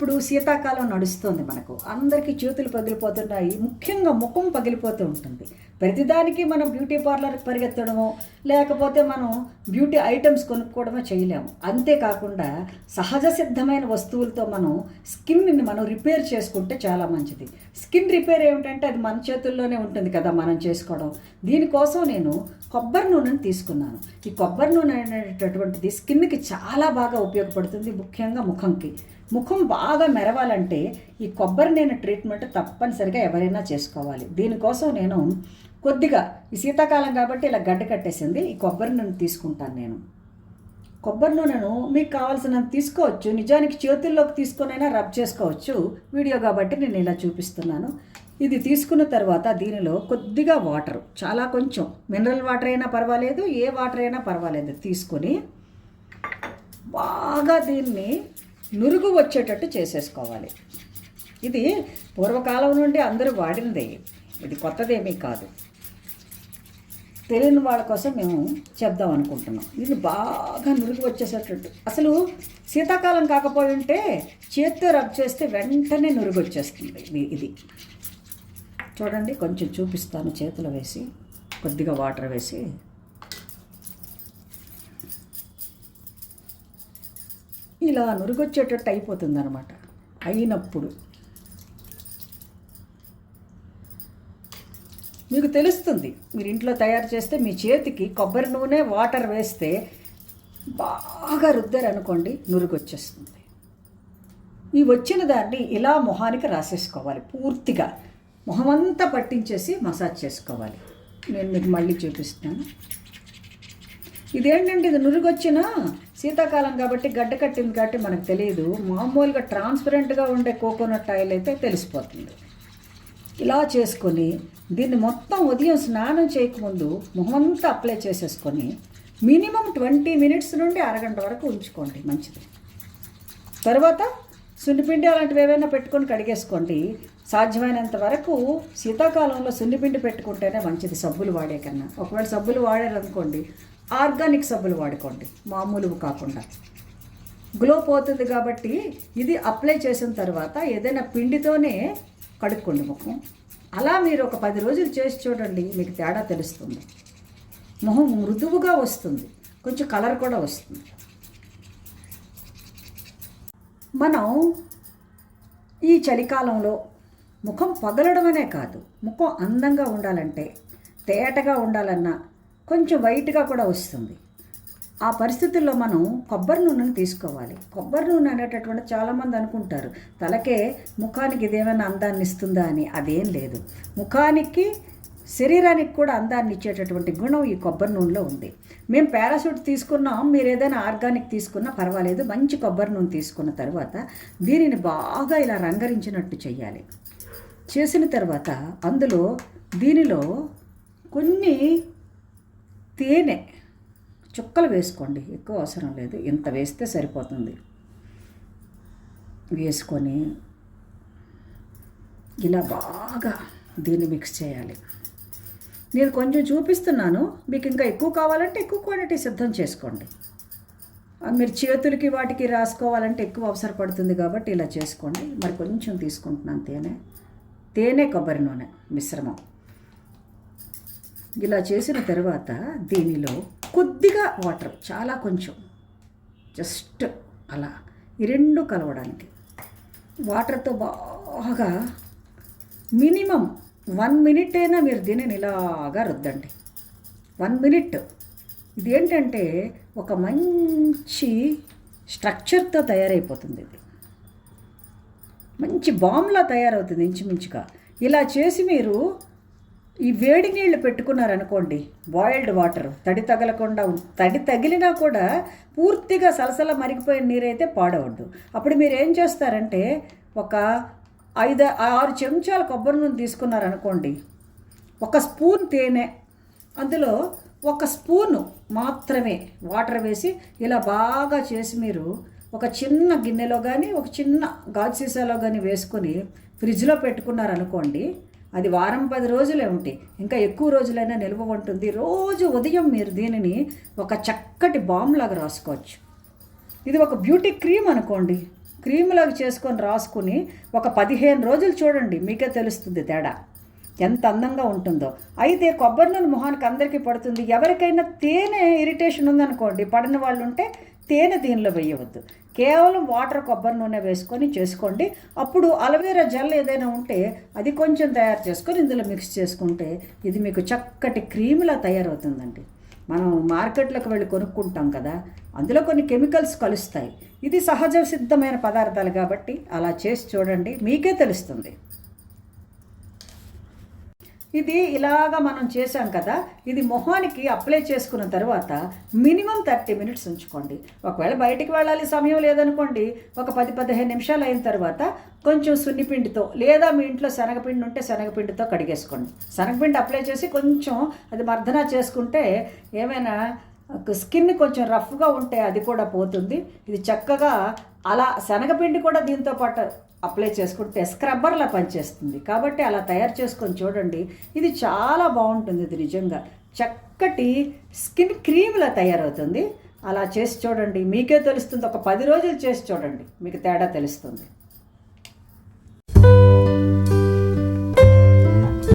ఇప్పుడు శీతాకాలం నడుస్తుంది మనకు. అందరికీ చేతులు పగిలిపోతున్నాయి. ముఖ్యంగా ముఖం పగిలిపోతూ ఉంటుంది. ప్రతిదానికి మనం బ్యూటీ పార్లర్ పరిగెత్తడమో లేకపోతే మనం బ్యూటీ ఐటమ్స్ కొనుక్కోవడమో చేయలేము. అంతేకాకుండా సహజ సిద్ధమైన వస్తువులతో మనం స్కిన్ని మనం రిపేర్ చేసుకుంటే చాలా మంచిది. స్కిన్ రిపేర్ ఏమిటంటే అది మన చేతుల్లోనే ఉంటుంది కదా మనం చేసుకోవడం. దీనికోసం నేను కొబ్బరి నూనెను తీసుకున్నాను. ఈ కొబ్బరి నూనె అనేటటువంటిది స్కిన్కి చాలా బాగా ఉపయోగపడుతుంది ముఖ్యంగా ముఖంకి. ముఖం బాగా మెరవాలంటే ఈ కొబ్బరి నేను ట్రీట్మెంట్ తప్పనిసరిగా ఎవరైనా చేసుకోవాలి. దీనికోసం నేను కొద్దిగా ఈ శీతాకాలం కాబట్టి ఇలా గడ్డ కట్టేసింది. ఈ కొబ్బరి నూనె తీసుకుంటాను నేను. కొబ్బరి నూనెను మీకు కావాల్సినంత తీసుకోవచ్చు. నిజానికి చేతుల్లోకి తీసుకొనైనా రబ్ చేసుకోవచ్చు. వీడియో కాబట్టి నేను ఇలా చూపిస్తున్నాను. ఇది తీసుకున్న తర్వాత దీనిలో కొద్దిగా వాటర్ చాలా కొంచెం. మినరల్ వాటర్ అయినా పర్వాలేదు ఏ వాటర్ అయినా పర్వాలేదు. తీసుకొని బాగా దీన్ని నురుగు వచ్చేటట్టు చేసేసుకోవాలి. ఇది పూర్వకాలం నుండి అందరూ వాడినదే. ఇది కొత్తదేమీ కాదు. తెలియని వాళ్ళ కోసం మేము చెప్దాం అనుకుంటున్నాం. ఇది బాగా నురుగు వచ్చేసేటట్టు అసలు శీతాకాలం కాకపోయి ఉంటే చేత్తో రబ్ చేస్తే వెంటనే నురుగు వచ్చేస్తుంది ఇది. ఇది చూడండి కొంచెం చూపిస్తాను. చేతులు వేసి కొద్దిగా వాటర్ వేసి. ఇలా నురుగొచ్చేటట్టు అయిపోతుంది అనమాట అయినప్పుడు. మీకు తెలుస్తుంది మీరు ఇంట్లో తయారు చేస్తే మీ చేతికి కొబ్బరి నూనె వాటర్ వేస్తే బాగా రుద్దరు అనుకోండి నురుగు వచ్చేస్తుంది ఈ వచ్చిన దాన్ని ఇలా మొహానికి రాసేసుకోవాలి పూర్తిగా. మొహమంతా పట్టించేసి మసాజ్ చేసుకోవాలి. నేను మీకు మళ్ళీ చూపిస్తాను. ఇదేంటంటే ఇది నురుగొచ్చిన? శీతాకాలం కాబట్టి గడ్డ కట్టింది కాబట్టి మనకు తెలియదు మామూలుగా ట్రాన్స్పరెంట్గా ఉండే కోకోనట్ ఆయిల్ అయితే తెలిసిపోతుంది. ఇలా చేసుకొని దీన్ని మొత్తం ఉదయం స్నానం చేయకముందు మొహమంతా అప్లై చేసేసుకొని మినిమం ట్వంటీ మినిట్స్ నుండి అరగంట వరకు ఉంచుకోండి మంచిది. తర్వాత సున్నిపిండి అలాంటివి ఏవైనా పెట్టుకొని కడిగేసుకోండి. సాధ్యమైనంత వరకు శీతాకాలంలో సున్నిపిండి పెట్టుకుంటేనే మంచిది సబ్బులు వాడే కన్నా. ఒకవేళ సబ్బులు వాడారనుకోండి ఆర్గానిక్ సబ్బులు వాడుకోండి మామూలువి కాకుండా. గ్లో పోతుంది కాబట్టి ఇది అప్లై చేసిన తర్వాత ఏదైనా పిండితోనే కడుక్కోండి ముఖం. అలా మీరు ఒక పది రోజులు చేసి చూడండి మీకు తేడా తెలుస్తుంది. మొహం మృదువుగా వస్తుంది కొంచెం కలర్ కూడా వస్తుంది. మనం ఈ చలికాలంలో ముఖం పగలడమనే కాదు ముఖం అందంగా ఉండాలంటే తేటగా ఉండాలన్నా కొంచెం వైట్గా కూడా వస్తుంది. ఆ పరిస్థితుల్లో మనం కొబ్బరి నూనెను తీసుకోవాలి. కొబ్బరి నూనె అనేటటువంటి చాలామంది అనుకుంటారు తలకే ముఖానికి ఇదేమైనా అందాన్ని ఇస్తుందా అని. అదేం లేదు. ముఖానికి శరీరానికి కూడా అందాన్ని ఇచ్చేటటువంటి గుణం ఈ కొబ్బరి నూనెలో ఉంది. మేము పారాషూట్ తీసుకున్నాం మీరు ఏదైనా ఆర్గానిక్ తీసుకున్నా పర్వాలేదు మంచి కొబ్బరి నూనె తీసుకున్న తర్వాత దీనిని బాగా ఇలా రంగరించినట్టు చేయాలి చేసిన తర్వాత అందులో దీనిలో కొన్ని తేనె. చుక్కలు వేసుకోండి. ఎక్కువ అవసరం లేదు. ఇంత వేస్తే సరిపోతుంది. వేసుకొని ఇలా బాగా దీన్ని మిక్స్ చేయాలి. నేను కొంచెం చూపిస్తున్నాను. మీకు ఇంకా ఎక్కువ కావాలంటే ఎక్కువ క్వాంటిటీ సిద్ధం చేసుకోండి. మీరు చేతులకి వాటికి రాసుకోవాలంటే ఎక్కువ అవసరపడుతుంది కాబట్టి ఇలా చేసుకోండి. మరి కొంచెం తీసుకుంటున్నాను తేనె. తేనె కొబ్బరి నూనె మిశ్రమం. ఇలా చేసిన తర్వాత దీనిలో కొద్దిగా వాటర్ చాలా కొంచెం. జస్ట్ అలా ఈ రెండు కలవడానికి. వాటర్తో బాగా మినిమం వన్ మినిట్ అయినా మీరు దీనిని ఇలాగా రుద్దండి. One minute. ఇదేంటంటే ఒక మంచి స్ట్రక్చర్తో తయారైపోతుంది ఇది. మంచి బామ్లా తయారవుతుంది ఇంచుమించుగా. ఇలా చేసి మీరు ఈ వేడి నీళ్ళు పెట్టుకున్నారనుకోండి బాయిల్డ్ వాటర్ తడి తగలకుండా తడి తగిలినా కూడా పూర్తిగా సలసల మరిగిపోయిన నీరైతే పాడవద్దు. అప్పుడు మీరు ఏం చేస్తారంటే ఒక ఐదు ఆరు చెంచాల కొబ్బరి నూనె తీసుకున్నారనుకోండి ఒక స్పూన్ తేనె అందులో ఒక స్పూను మాత్రమే వాటర్ వేసి ఇలా బాగా చేసి మీరు ఒక చిన్న గిన్నెలో కానీ ఒక చిన్న గాజు సీసాలో కానీ వేసుకొని ఫ్రిడ్జ్లో పెట్టుకున్నారనుకోండి అది వారం పది రోజులే ఉంటాయి ఇంకా ఎక్కువ రోజులైనా నిల్వ ఉంటుంది. రోజు ఉదయం మీరు దీనిని ఒక చక్కటి బామ్ లాగా రాసుకోవచ్చు. ఇది ఒక బ్యూటీ క్రీమ్ అనుకోండి. క్రీమ్లాగా చేసుకొని రాసుకుని ఒక పదిహేను రోజులు చూడండి. మీకే తెలుస్తుంది తేడా. ఎంత అందంగా ఉంటుందో. అయితే కొబ్బరి నూనె మొహానికి అందరికీ పడుతుంది. ఎవరికైనా తేనె ఇరిటేషన్ ఉందనుకోండి పడిన వాళ్ళు ఉంటే తేనె దీనిలో వేయవద్దు. కేవలం వాటర్ కొబ్బరి నూనె వేసుకొని చేసుకోండి. అప్పుడు అలవేరా జెల్ ఏదైనా ఉంటే అది కొంచెం తయారు చేసుకొని ఇందులో మిక్స్ చేసుకుంటే ఇది మీకు చక్కటి క్రీమ్లా తయారవుతుందండి. మనం మార్కెట్లోకి వెళ్ళి కొనుక్కుంటాం కదా అందులో కొన్ని కెమికల్స్ కలుస్తాయి. ఇది సహజ సిద్ధమైన పదార్థాలు కాబట్టి అలా చేసి చూడండి మీకే తెలుస్తుంది. ఇది ఇలాగా మనం చేసాం కదా ఇది మొహానికి అప్లై చేసుకున్న తర్వాత మినిమం థర్టీ మినిట్స్ ఉంచుకోండి. ఒకవేళ బయటికి వెళ్ళాలి సమయం లేదనుకోండి ఒక పది పదిహేను నిమిషాలు అయిన తర్వాత కొంచెం సున్నిపిండితో లేదా మీ ఇంట్లో శనగపిండి ఉంటే శనగపిండితో కడిగేసుకోండి. శనగపిండి అప్లై చేసి కొంచెం అది మర్దన చేసుకుంటే ఏమైనా స్కిన్ కొంచెం రఫ్గా ఉంటే అది కూడా పోతుంది. ఇది చక్కగా అలా శనగపిండి కూడా దీంతో పాటు అప్లై చేసుకుంటే స్క్రబ్బర్లా పనిచేస్తుంది. కాబట్టి అలా తయారు చేసుకొని చూడండి ఇది చాలా బాగుంటుంది ఇది నిజంగా. చక్కటి స్కిన్ క్రీమ్లా తయారవుతుంది. అలా చేసి చూడండి మీకే తెలుస్తుంది. ఒక పది రోజులు చేసి చూడండి మీకు తేడా తెలుస్తుంది.